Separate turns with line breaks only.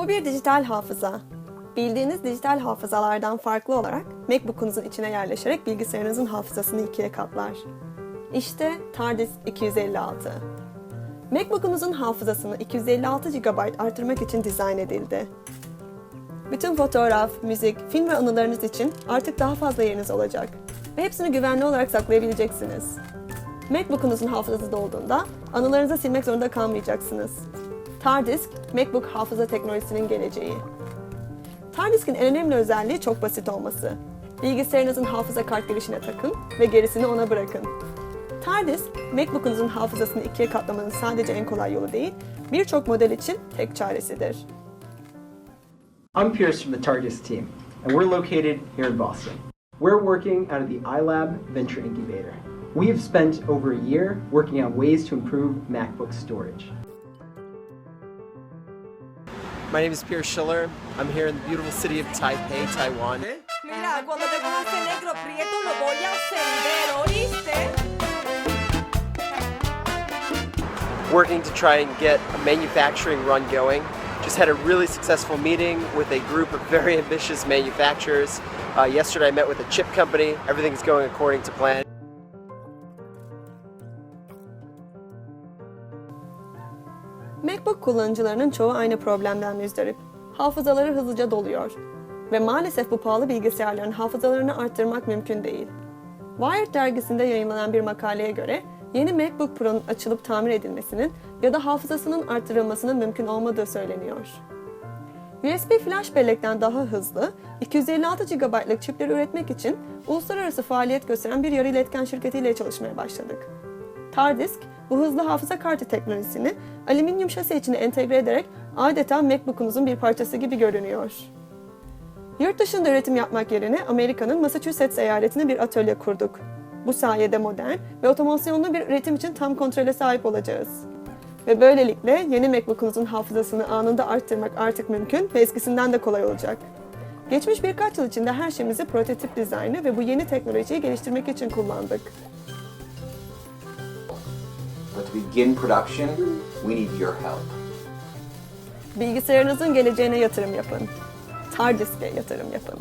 Bu bir dijital hafıza. Bildiğiniz dijital hafızalardan farklı olarak MacBook'unuzun içine yerleşerek bilgisayarınızın hafızasını ikiye katlar. İşte TARDIS 256. MacBook'unuzun hafızasını 256 GB artırmak için dizayn edildi. Bütün fotoğraf, müzik, film ve anılarınız için artık daha fazla yeriniz olacak ve hepsini güvenli olarak saklayabileceksiniz. MacBook'unuzun hafızası dolduğunda anılarınızı silmek zorunda kalmayacaksınız. TARDISK, MacBook hafıza teknolojisinin geleceği. TARDISK'in en önemli özelliği çok basit olması. Bilgisayarınızın hafıza kart girişine takın ve gerisini ona bırakın. TARDISK, MacBook'unuzun hafızasını ikiye katlamanın sadece en kolay yolu değil, birçok model için tek çaresidir.
I'm Pierce from the TARDIS team, and we're located here in Boston. We're working out of the iLab Venture Incubator. We have spent over a year working on ways to improve MacBook storage.
My name is Pierre Schiller. I'm here in the beautiful city of Taipei, Taiwan.
Mira, cuando te cruce negro prieto lo voy a ascender, ¿oíste?
Working to try and get a manufacturing run going. Just had a really successful meeting with a group of very ambitious manufacturers. Uh, yesterday I met with a chip company. Everything's going according to plan.
MacBook kullanıcılarının çoğu aynı problemden müzdarip. Hafızaları hızlıca doluyor. Ve maalesef bu pahalı bilgisayarların hafızalarını arttırmak mümkün değil. Wired dergisinde yayınlanan bir makaleye göre yeni MacBook Pro'nun açılıp tamir edilmesinin ya da hafızasının arttırılmasının mümkün olmadığı söyleniyor. USB flash bellekten daha hızlı, 256 GB'lık çipleri üretmek için uluslararası faaliyet gösteren bir yarı iletken şirketiyle çalışmaya başladık. TARDISK, bu hızlı hafıza kartı teknolojisini alüminyum şase içine entegre ederek adeta MacBook'unuzun bir parçası gibi görünüyor. Yurt dışında üretim yapmak yerine Amerika'nın Massachusetts eyaletine bir atölye kurduk. Bu sayede modern ve otomasyonlu bir üretim için tam kontrole sahip olacağız. Ve böylelikle yeni MacBook'unuzun hafızasını anında arttırmak artık mümkün ve eskisinden de kolay olacak. Geçmiş birkaç yıl içinde her şeyimizi prototip dizaynı ve bu yeni teknolojiyi geliştirmek için kullandık.
But to begin production, we need your help.
Bilgisayarınızın geleceğine yatırım yapın. TARDISK'e yatırım yapın.